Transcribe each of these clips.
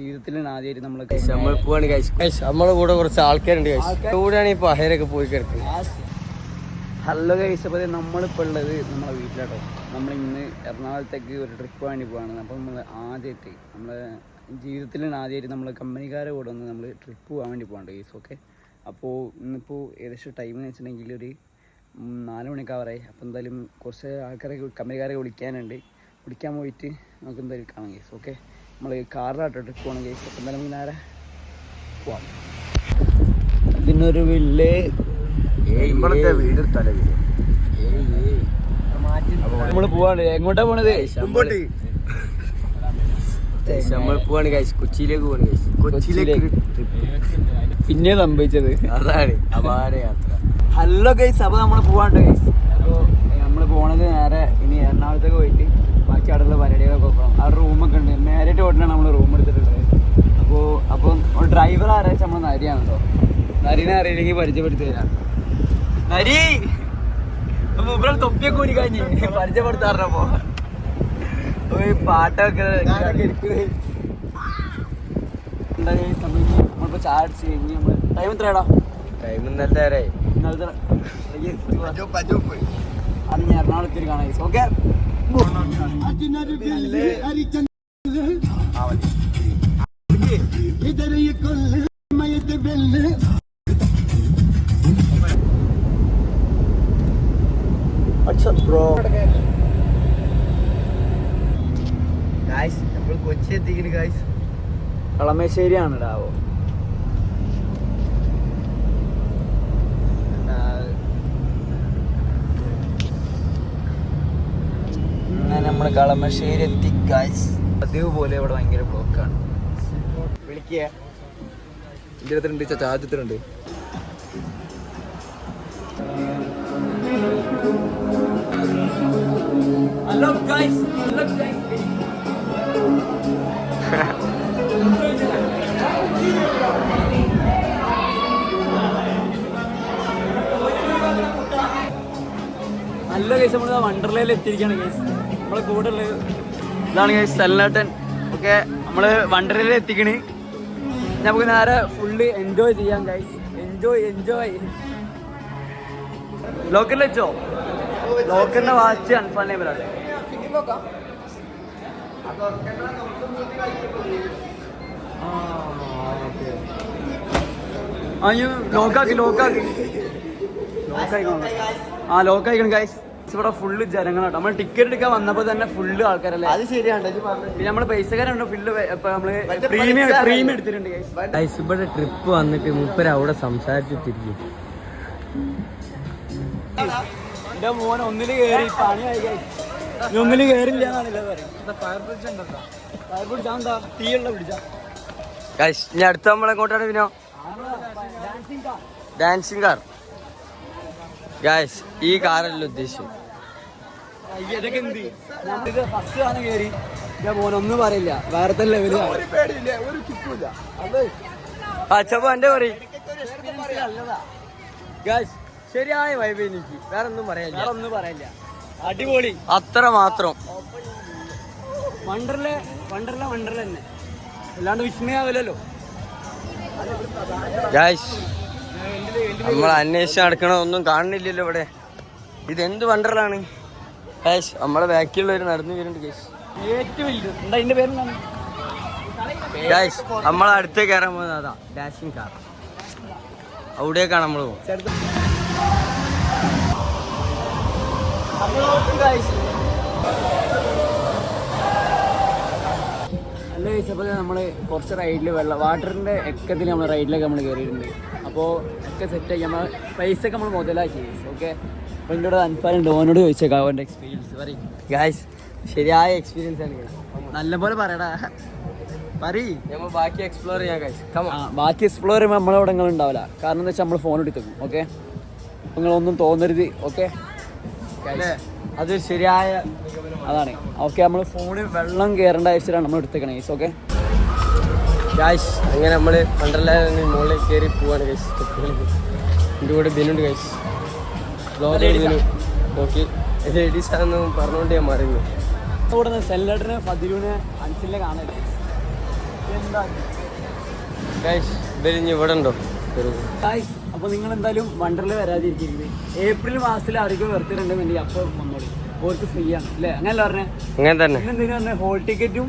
ജീവിതത്തിൽ ആദ്യമായിട്ട് നമ്മൾ നമ്മൾ പോവാണ് കഴിച്ചു നമ്മളെ കൂടെ കുറച്ച് ആൾക്കാരുണ്ട് കഴിച്ചു കൂടെയാണ് ഈ അഹരൊക്കെ പോയി കിടക്കുന്നത് ഹലോ കഴിച്ച അപ്പോൾ നമ്മളിപ്പോൾ ഉള്ളത് നമ്മളെ വീട്ടിലാട്ടോ. നമ്മൾ ഇന്ന് എറണാകുളത്തേക്ക് ഒരു ട്രിപ്പ് വേണ്ടി പോവാണ്. അപ്പോൾ നമ്മൾ ആദ്യമായിട്ട് നമ്മളെ ജീവിതത്തിൽ ആദ്യമായിട്ട് നമ്മൾ കമ്പനിക്കാരെ കൂടെ ഒന്ന് നമ്മൾ ട്രിപ്പ് പോകാൻ വേണ്ടി പോകണ്ട കേസ് ഓക്കെ അപ്പോൾ ഇന്നിപ്പോൾ ഏകദേശം ടൈം എന്ന് വെച്ചിട്ടുണ്ടെങ്കിൽ ഒരു നാല് മണിയൊക്കെ ആവറായി. അപ്പോൾ എന്തായാലും കുറച്ച് ആൾക്കാരെ കമ്പനിക്കാരെ വിളിക്കാനുണ്ട്. വിളിക്കാൻ പോയിട്ട് നമുക്ക് എന്തായാലും കാണാം കേസ് ഓക്കെ നമ്മൾ കാറിലാട്ടോ ട്രിപ്പ് പോകണം ഗൈസ് അപ്പം എന്തായാലും നമുക്ക് നേരെ പോവാം ഇതിനൊരു വില്ലേ വീട് നമ്മൾ പോവാണ്. എങ്ങോട്ടാ പോണത്? നമ്മൾ പോവാണ് കഴിച്ചു കൊച്ചിയിലേക്ക് പോവാണ് കഴിച്ചു കൊച്ചിയിലേക്ക് പിന്നെ സംഭവിച്ചത്? അതാണ് അപാര യാത്ര. ഹലോ ഗൈസ് അപ്പൊ നമ്മൾ പോവാണ്ട് ഗൈസ് അപ്പൊ നമ്മൾ പോണത് നേരെ ഇനി എറണാകുളത്തേക്ക് പോയിട്ട് ബാക്കി അവിടെയുള്ള പരിപാടികളൊക്കെ നോക്കണം. അവിടെ റൂമൊക്കെ ഉണ്ട് നേരിട്ട് ഹോട്ടലാണ് നമ്മൾ റൂം എടുത്തിട്ടുള്ളത് അപ്പോൾ അപ്പോൾ ഡ്രൈവർ ആരാച്ച നമ്മൾ നരിയാണ് കേട്ടോ നരിനെ അറിയില്ലെങ്കിൽ പരിചയപ്പെടുത്തി തരാം. നരി! മൂപ്പരാൾ തൊപ്പിയൊക്കെ ഊരി കഴിഞ്ഞ് പരിചയപ്പെടുത്താറിനപ്പോ ഈ പാട്ടൊക്കെ നമ്മളിപ്പോ ചായ അടിച്ച് കഴിഞ്ഞ് നമ്മൾ ടൈം എത്രയാടാ? ടൈം ഇന്നലത്തെ വരെ. ഇന്നലത്തെ അത് ഞാൻ എറണാകുളത്തിൽ കാണാം ഓക്കെ ബ്രോ ഗായ്സ് നമ്മൾ കൊച്ചി എത്തിക്കുന്നു ഗായ്സ് കളമശ്ശേരിയാണ് ഡാവോ നമ്മൾ കളമശ്ശേരി എത്തി ഗായ്സ് പതിവ് പോലെ ഇവിടെ ഭയങ്കര ബ്ലോക്കാണ് വിളിക്കുക ഹലോ ഗായ്സ് ഹലോ ഗായ്സ് നല്ല കേസ് നമ്മൾ വണ്ടർലയിൽ എത്തിയിരിക്കുകയാണ് കേസ് നമ്മളെ കൂടെ ഉള്ളത് ഇതാണ് കേസ് സല്ലാട്ടൻ ഓക്കെ നമ്മൾ വണ്ടർലയിൽ എത്തിക്കണ്. നമുക്ക് നേരെ ഫുള്ള് എൻജോയ് ചെയ്യാം ഗൈസ് എൻജോയ് എൻജോയ് ലോക്കറിൽ വെച്ചോ? ലോക്കറിന്റെ വാച്ച് അൻഫാൻ അയ്യോ ലോക്കാക്കി ലോക്കാക്കി ലോക്കായിക്കണം ആ ലോക്കായിക്കണം ഗൈസ് ഇവിടെ ഫുള്ള് ജനങ്ങളാട്ടോ. നമ്മൾ ടിക്കറ്റ് എടുക്കാൻ വന്നപ്പോ തന്നെ ഫുള്ള് ആൾക്കാരല്ലേ? അത് ശരിയാണ്. പിന്നെ നമ്മൾ പൈസക്കാരുണ്ട് ഫുള്ള് നമ്മൾ പ്രീമിയം പ്രീമിയം എടുത്തിട്ടുണ്ട് ഇവിടെ ട്രിപ്പ് വന്നിട്ട് മുപ്പര അവിടെ സംസാരിച്ചിട്ടിരിക്കും. എന്റെ മോൻ ഒന്നിൽ കേറി പണിയായി ഒന്നിൽ കേറില്ല ഇനി അടുത്ത നമ്മളെങ്ങോട്ടാണ് പിന്നെ ഡാൻസിങ് കാർ ഗായ്സ് ഈ കാറല്ല ഉദ്ദേശിച്ചു ഇതൊക്കെ എന്ത് ഫസ്റ്റ് ആണ് പറയില്ല. വേറെ ലെവൽ അച്ഛപ്പ എന്റെ പറയും ഗൈസ് ശരിയായ വൈബ് എനിക്ക്. വേറെ ഒന്നും പറയാനില്ല വേറെ ഒന്നും പറയില്ല. അടിപൊളി. അത്ര മാത്രം. വണ്ടർലെ വണ്ടർല വണ്ടർല തന്നെ. അല്ലാണ്ട് വിസ്മയാവില്ലല്ലോ. നമ്മൾ അന്വേഷിച്ച് നടക്കണ ഒന്നും കാണുന്നില്ലല്ലോ ഇവിടെ. ഇതെന്ത് വണ്ടറിലാണ് നമ്മളെ ബാക്കിയുള്ളവർ നടന്നു വരുന്നുണ്ട് കേസ് നമ്മളെ അടുത്ത് കയറാൻ പോകുന്നത് അതാ ഡാഷിംഗ് കാർ അവിടേക്കാണ് നമ്മൾ പോകും അല്ല അപ്പോൾ നമ്മൾ കുറച്ച് റൈഡിൽ വെള്ളം വാട്ടറിന്റെ എക്കത്തിൽ നമ്മൾ റൈഡിലൊക്കെ നമ്മൾ കയറിയിട്ടുണ്ട് അപ്പോൾ ഒക്കെ സെറ്റാക്കി നമ്മൾ പൈസ ഒക്കെ നമ്മൾ മുതലാക്കി ഓക്കെ അപ്പോൾ എന്റെ കൂടെ അൻഫാനുണ്ട് ഓനോട് ചോദിച്ചേക്കാം അവന്റെ എക്സ്പീരിയൻസ് പറയും. ഗായ്സ് ശരിയായ എക്സ്പീരിയൻസ് ആണ്. നല്ലപോലെ പറയടാ. ബാക്കി എക്സ്പ്ലോർ ചെയ്യാം ബാക്കി എക്സ്പ്ലോർ ചെയ്യുമ്പോൾ നമ്മളവിടെ നിങ്ങൾ ഉണ്ടാവില്ല കാരണം എന്താ വെച്ചാൽ നമ്മൾ ഫോൺ എടുത്തേക്കും ഓക്കെ നിങ്ങളൊന്നും തോന്നരുത് ഓക്കെ അത് ശരിയായ അതാണ്. ഓക്കെ നമ്മൾ ഫോണിൽ വെള്ളം കയറേണ്ട വെച്ചിട്ടാണ് നമ്മൾ എടുത്തേക്കണേ ഗൈസ് ഓക്കെ ഗൈസ് അങ്ങനെ നമ്മൾ വണ്ടർലാൻഡ് മുകളിൽ കയറി പോവാണ് ഗൈസ് എന്റെ കൂടെ ബിനുണ്ട് guys blog Binu okay ladies ആണെന്ന് പറഞ്ഞുകൊണ്ട് ഞാൻ മറിഞ്ഞു ഇവിടെ സെല്ലഡിനെ ഫതിലുവിനെ അൻസിലിനെ കാണാൻ ഗൈസ് ഇവരിഞ്ഞ് ഇവിടെ ഉണ്ടോ? അപ്പൊ നിങ്ങൾ എന്തായാലും വണ്ടറിൽ വരാതിരിക്കരുത്. ഏപ്രിൽ മാസത്തിൽ ആരെങ്കിലും വരുത്തിട്ടുണ്ടെന്നുണ്ടെങ്കിൽ അപ്പൊ വന്നോളി. ഓർക്ക് ഫ്രീ ആണ്. അല്ലേ? അങ്ങനല്ല പറഞ്ഞേ? അങ്ങനെ തന്നെ. പിന്നെ എന്തിനാ ഹോൾ ടിക്കറ്റും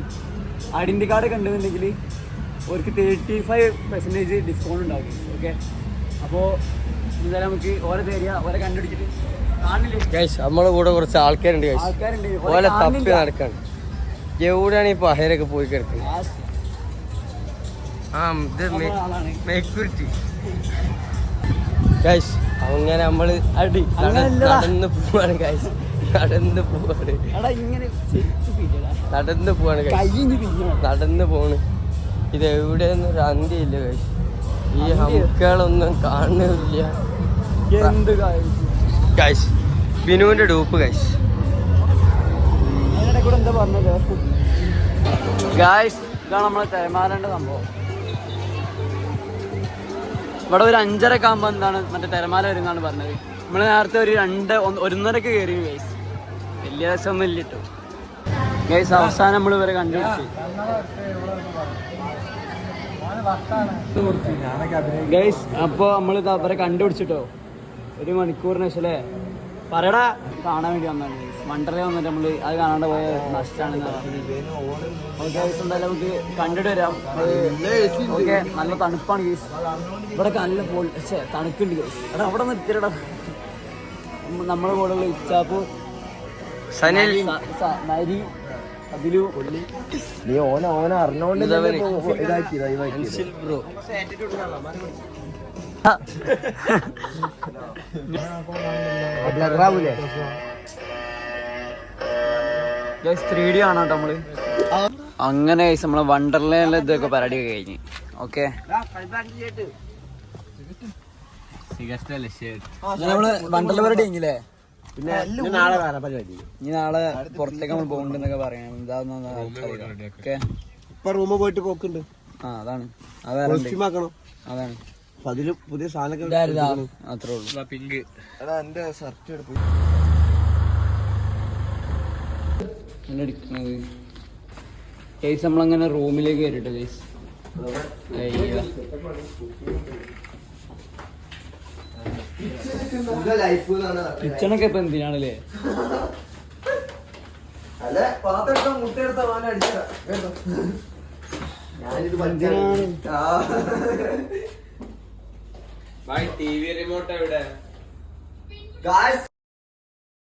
ഐഡന്റി കാർഡ് കണ്ടുവെന്നുണ്ടെങ്കിൽ ഓർക്ക് തേർട്ടി ഫൈവ് പെർസെന്റേജ് ഡിസ്കൗണ്ട് ഉണ്ടാവും. ഓക്കെ അപ്പോൾ എന്തായാലും നമുക്ക് ഓരോ തരിക ഓരോ കണ്ടുപിടിച്ചിട്ട് കാണില്ലേ ഗൈസ് നമ്മളെ കൂടെ കുറച്ച് ആൾക്കാരുണ്ട് ഗൈസ് ഓലെ തപ്പി. നടക്കാണ് എവിടെയാണ് ഈ പഹരൊക്കെ പോയി കിടക്കുന്നത് Last. ആ ഇത് നമ്മളെ ആളാണ്. മെക്യൂരിറ്റി ഗൈസ് അങ്ങനെ നമ്മൾ അടി. നടന്ന് പോവാണ് ഗൈസ് നടന്ന് പോവാണ്. നടന്ന് പോവാണ്. നടന്ന് പോണ് ഇത് എവിടെയൊന്നും ഒരു അന്ത്യമില്ല ഗൈസ് ഈ? ഹംകളൊന്നും കാണുന്നില്ല ഗൈസ് ബിനുവിന്റെ ഡൂപ്പ് ഗൈസ് ഗായ്സ് ഇതാണ് നമ്മളെ തിരമാലേണ്ട സംഭവം. ഇവിടെ ഒരു അഞ്ചരക്ക് ആകുമ്പോൾ എന്താണ് മറ്റേ തിരമാല വരുന്നാണ് പറഞ്ഞത്. നമ്മൾ നേരത്തെ ഒരു രണ്ട് ഒന്നരക്ക് ഒരുന്നരക്ക് കയറി ഗൈസ് വലിയ രസമൊന്നും ഇല്ല കേട്ടോ ഗൈസ് അവസാനം നമ്മൾ ഇവരെ കണ്ടുപിടിച്ചു. ഗൈസ് അപ്പോൾ നമ്മൾ ഇവരെ കണ്ടുപിടിച്ചിട്ടോ. ഒരു മണിക്കൂറിന് ശേഷം അല്ലേ? പറയടാ കാണാൻ വേണ്ടി വന്നാണ് വണ്ടറേ വന്നിട്ട് നമ്മൾ അത് കാണാണ്ട് പോയ നഷ്ടമാണ് ഓക്കെ എന്തായാലും നമുക്ക് കണ്ടിട്ട് വരാം. ഓക്കെ നല്ല തണുപ്പാണ് ഗേസ് ഇവിടെ നല്ല പോൾ തണുക്കുണ്ട് ഗേസ് എടാ അവിടെ നിർത്തിയടാ നമ്മുടെ കൂടെയുള്ള ഇച്ചാപ്പു സനിൽ. നരി അതിലു നീ ഓന ഓന അറിഞ്ഞോണ്ട് ഇതാക്കി ബ്രോ ബ്ലറാവൂലേ ത്രീ ഡി ആണ് കേട്ടോ നമ്മൾ. അങ്ങനെ നമ്മളെ വണ്ടർലാൻഡിലെ ഇതൊക്കെ പരാടി കഴിഞ്ഞ്. ഓക്കെ നമ്മൾ വണ്ടർല പരിപാടി കഴിഞ്ഞില്ലേ? പിന്നെ ഇനി നാളെ പരിപാടി. ഇനി നാളെ പുറത്തേക്ക് നമ്മൾ പോകണ്ടെന്നൊക്കെ പറയാം എന്താന്ന് ഓക്കെ ഇപ്പൊ റൂമ് പോയിട്ട് പോക്കുണ്ട്. ആ അതാണ്. അത് വേറെ ഉണ്ട്. കോസ്റ്റ്യൂം ആക്കണം. അതാണ്. അപ്പൊ അതിൽ പുതിയ സാധനമൊക്കെ ഇതാരുതാ? അത്രേ ഉള്ളൂ. പിങ്ക് എടാ എന്റെ ഷർട്ട് എടുപ്പ് അടിക്കുന്നത് കേസ് നമ്മളങ്ങനെ റൂമിലേക്ക് കയറിട്ടോ കേസ് ലൈഫ് കിച്ചണൊക്കെ ഇപ്പൊ എന്തിനാണല്ലേ? അല്ലെ? പാത്രം എടുത്ത മുട്ട എടുത്ത വാന അടിച്ചതാ ഞാനിത് എന്തിനാണ്? ടി വി റിമോട്ട് എവിടെ?